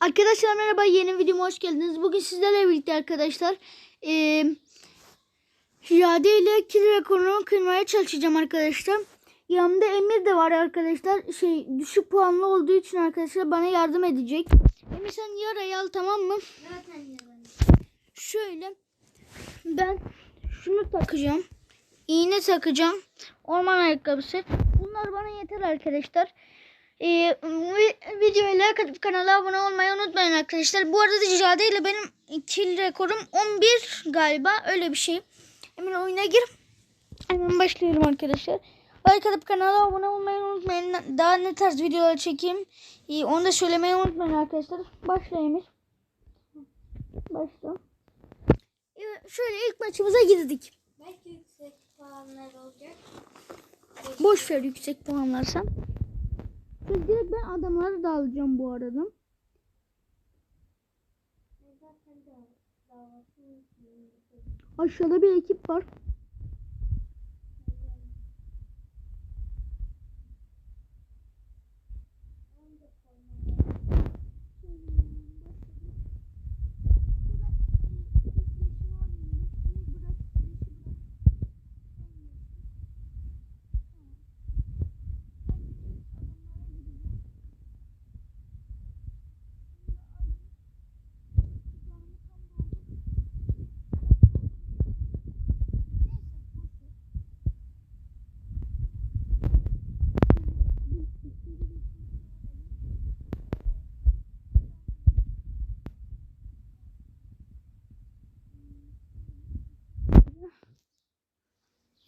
Arkadaşlar merhaba yeni videoma hoş geldiniz. Bugün sizlerle birlikte arkadaşlar Jade ile kil rekorunu kırmaya çalışacağım arkadaşlar. Yanımda Emir de var arkadaşlar. Şey düşük puanlı olduğu için arkadaşlar bana yardım edecek. Emir sen yarayı al tamam mı? Şöyle ben şunu takacağım. İğne takacağım. Orman ayakkabısı. Bunlar bana yeter arkadaşlar. Ee, vi- videoya like atıp kanala abone olmayı unutmayın arkadaşlar. Bu arada Jade ile benim kill rekorum 11 galiba öyle bir şey. Hemen oyuna gir. Hemen başlayalım arkadaşlar. Like atıp kanala abone olmayı unutmayın. Daha ne tarz videolar çekeyim. Ee, onu da söylemeyi unutmayın arkadaşlar. Başla Emir. Başla. Evet, şöyle ilk maçımıza girdik. Belki yüksek puanlar olacak. Boş ver yüksek puanlarsan. Şimdi direkt ben adamları da alacağım bu arada. Aşağıda bir ekip var.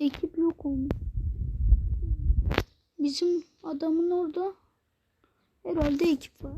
Ekip yok olmuş. Bizim adamın orada herhalde ekip var.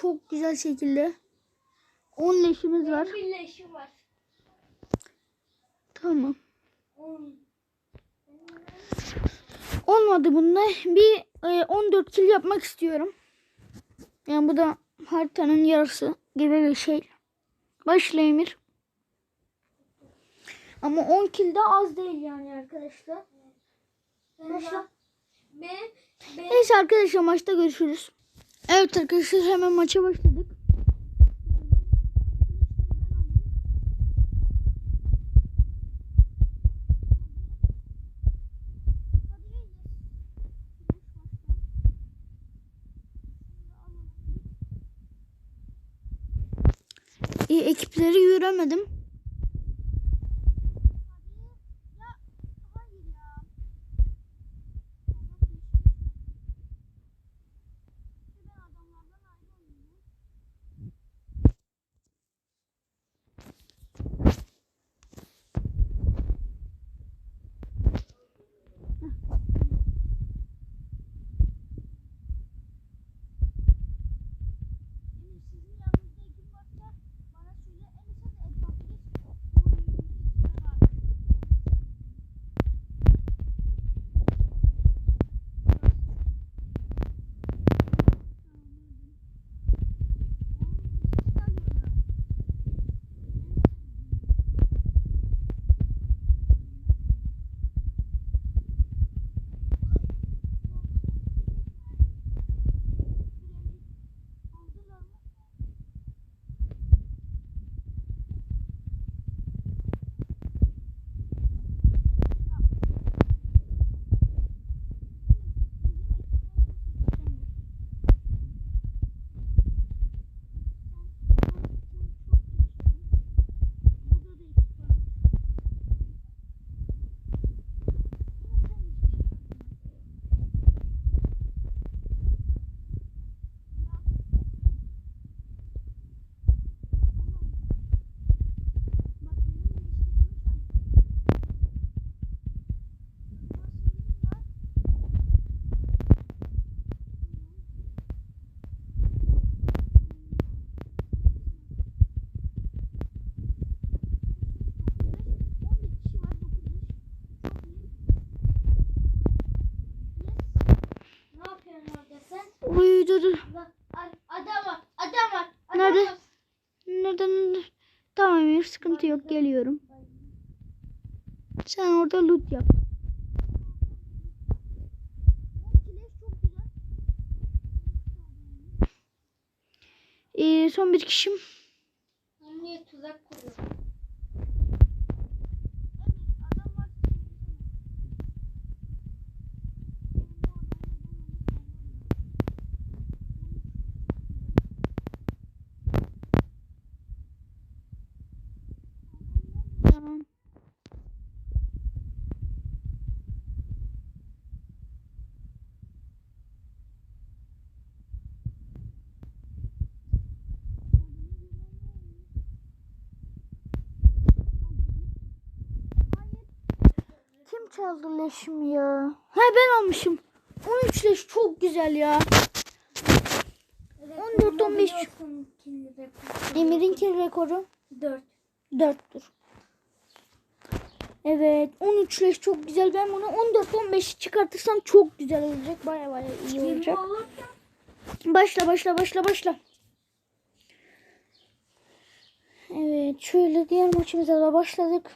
Çok güzel şekilde 10 leşimiz var. Bir leşi var. Tamam. On. Olmadı bunda. Bir e, 14 kill yapmak istiyorum. Yani bu da haritanın yarısı gibi bir şey. Başla Emir. Ama 10 kill de az değil yani arkadaşlar. Başla. Neyse arkadaşlar maçta görüşürüz. Evet arkadaşlar hemen maça başladık. İyi ekipleri göremedim. Dur Adam var. Adam var. Adam Nerede? var. Nereden? Tamam Emir sıkıntı yok geliyorum. Sen orada loot yap. Ee, son bir kişim. Niye tuzak kuruyor? Tamam. Kim çaldı leşimi ya? Ha ben almışım. 13 leş çok güzel ya. 14, 15. Emir'in kill rekoru 4. 4'tür. Evet 13 leş çok güzel. Ben bunu 14-15 çıkartırsam çok güzel olacak. Baya baya iyi olacak. Başla başla başla başla. Evet şöyle diğer maçımıza da başladık.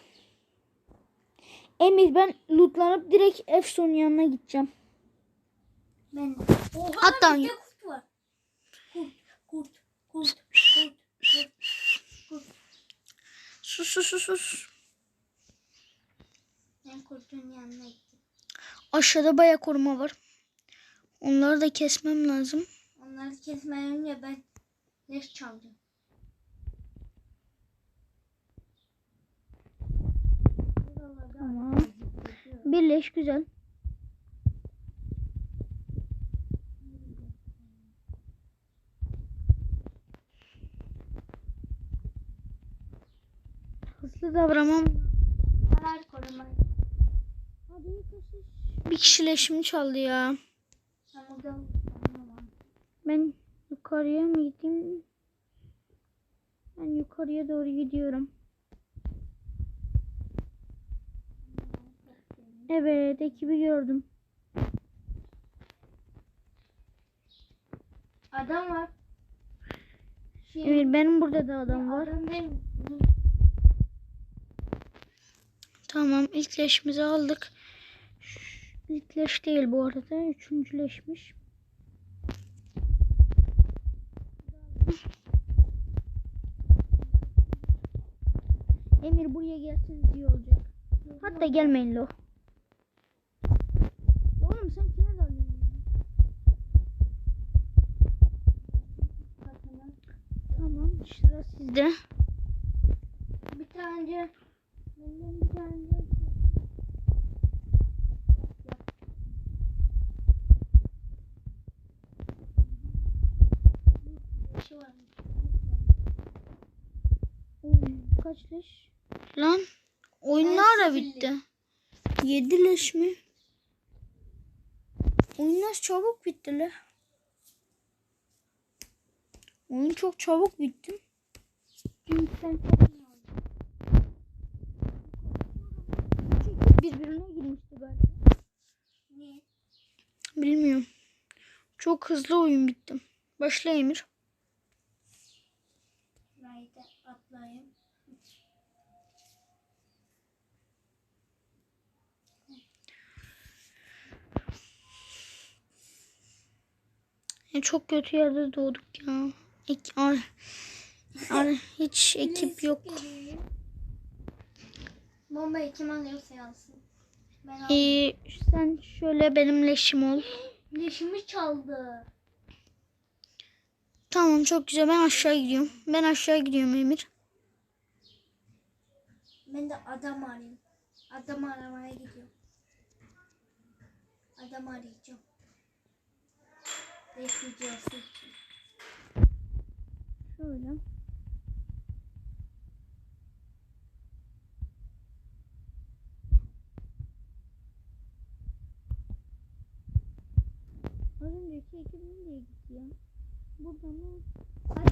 Emir ben lootlanıp direkt Efson yanına gideceğim. Ben. Oha Hatta- bir de kurt var. Kurt, kurt, kurt, kurt, kurt, kurt. Sus sus sus sus. Ben kurtun yanına gittim. Aşağıda baya koruma var. Onları da kesmem lazım. Onları kesmeden önce ben leş çaldım. Tamam. Birleş güzel. Hızlı davranmam. Karar koruma. Bir kişi leşimi çaldı ya. Ben yukarıya mı gideyim? Ben yukarıya doğru gidiyorum. Evet ekibi gördüm. Adam var. Şey, Emir benim burada da adam var. Adam benim. Tamam ilk leşimizi aldık. İlk leş değil bu arada. Üçüncü leşmiş. Emir buraya gelseniz iyi olacak. Hatta gelmeyin lo. Oğlum sen kime dalıyorsun? ya? Tamam sıra sizde. Bir tane Benden bir tane Kaç leş? Lan oyun ne ara bitti? Yedi leş mi? Oyun nasıl çabuk bitti le? Oyun çok çabuk bitti. Çünkü sen Çünkü birbirine girmişti galiba. Niye? Bilmiyorum. Çok hızlı oyun bitti. Başla Emir. Ben de atlayayım. Ya çok kötü yerde doğduk ya. Ek, ar, ar, hiç ekip yok. Bombayı kim alıyorsa aldım. Ee, sen şöyle benim leşim ol. Leşimi çaldı. Tamam çok güzel. Ben aşağı gidiyorum. Ben aşağı gidiyorum Emir. Ben de adam arayayım. Adam aramaya gidiyorum. Adam arayacağım. İçin. Şöyle. Az önceki ekip nereye gitti ya? Burada mı?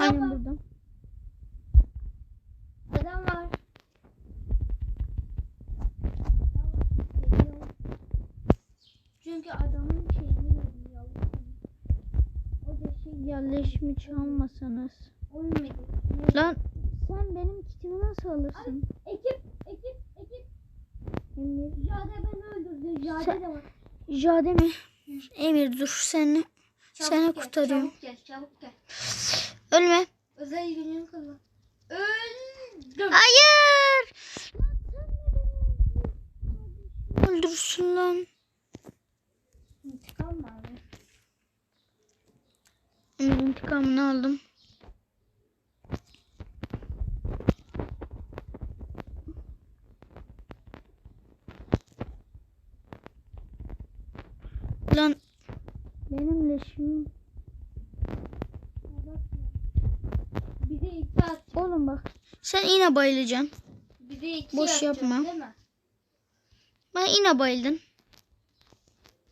Aynen burada. Adam var. Adam var. Geliyor. Çünkü adamın şeyini yavrusunu. O da şey Ya leşimi çalmasanız. Ölmedi. Lan sen benim kitimi nasıl alırsın? Ekip, ekip, ekip. Emir. Jade beni öldürdü. Jade Sen- de var. Jade mi? Emir dur seni. Çabuk Seni gel, kurtarıyorum. Çabuk gel, çabuk gel. Ölme. Özel günün kullan. Öldüm. Hayır. Öldürsün lan. İntikam mı abi? Emir intikamını aldım. Lan benim leşim. Bir de iki at. Oğlum bak. Sen yine bayılacaksın. Bir de iki Boş yapma. Değil mi? Bana yine bayıldın.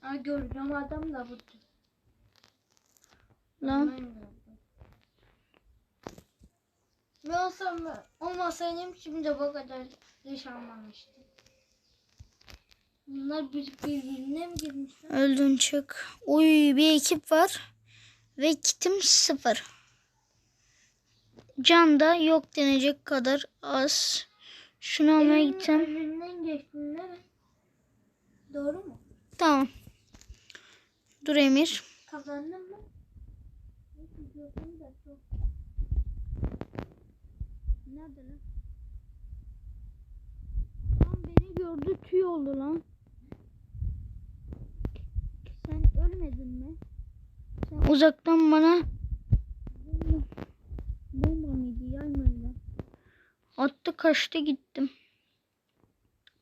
Aa gördüm adam da vurdu. Lan. Ben. Ne olsam olmasaydım şimdi bu kadar yaşanmamıştı. Bunlar bir, birbirine mi girmişler? Öldün çık. Uy bir ekip var. Ve kitim sıfır. Can da yok denecek kadar az. Şunu almaya gideceğim. Önünden geçtin değil mi? Doğru mu? Tamam. Dur Emir. Kazandın mı? Nerede lan? Lan beni gördü tüy oldu lan. Sen ölmedin mi? Sen uzaktan bana bomba, bomba mıydı yay mıydı? Attı kaçtı gittim.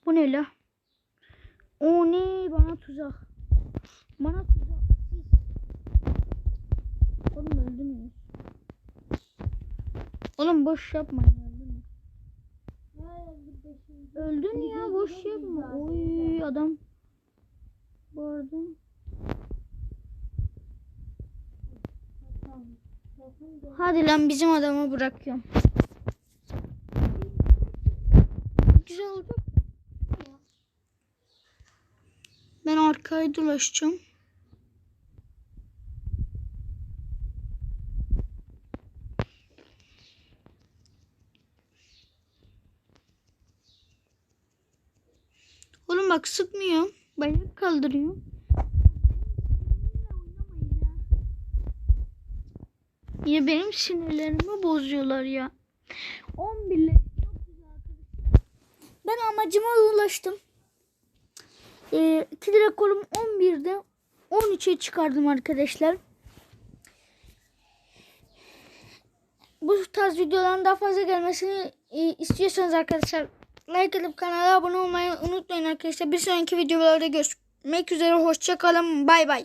Bu ne la? O ne bana tuzak. Bana tuzak. Oğlum öldünüz. Oğlum boş de şimdi- Öldün ya boş yapma. Oy adam. Bu arada Tamam. Bakın da- hadi lan bizim adamı bırakıyorum. Güzel olacak. Ben arkaya dolaşacağım. Oğlum bak sıkmıyor. Bayrak kaldırıyor. Yine benim sinirlerimi bozuyorlar ya. 11 ile çok güzel arkadaşlar. Ben amacıma ulaştım. Ee, kill rekorum 11'de 13'e çıkardım arkadaşlar. Bu tarz videoların daha fazla gelmesini e, istiyorsanız arkadaşlar like atıp kanala abone olmayı unutmayın arkadaşlar. Bir sonraki videolarda görüşmek üzere. Hoşçakalın. Bay bay.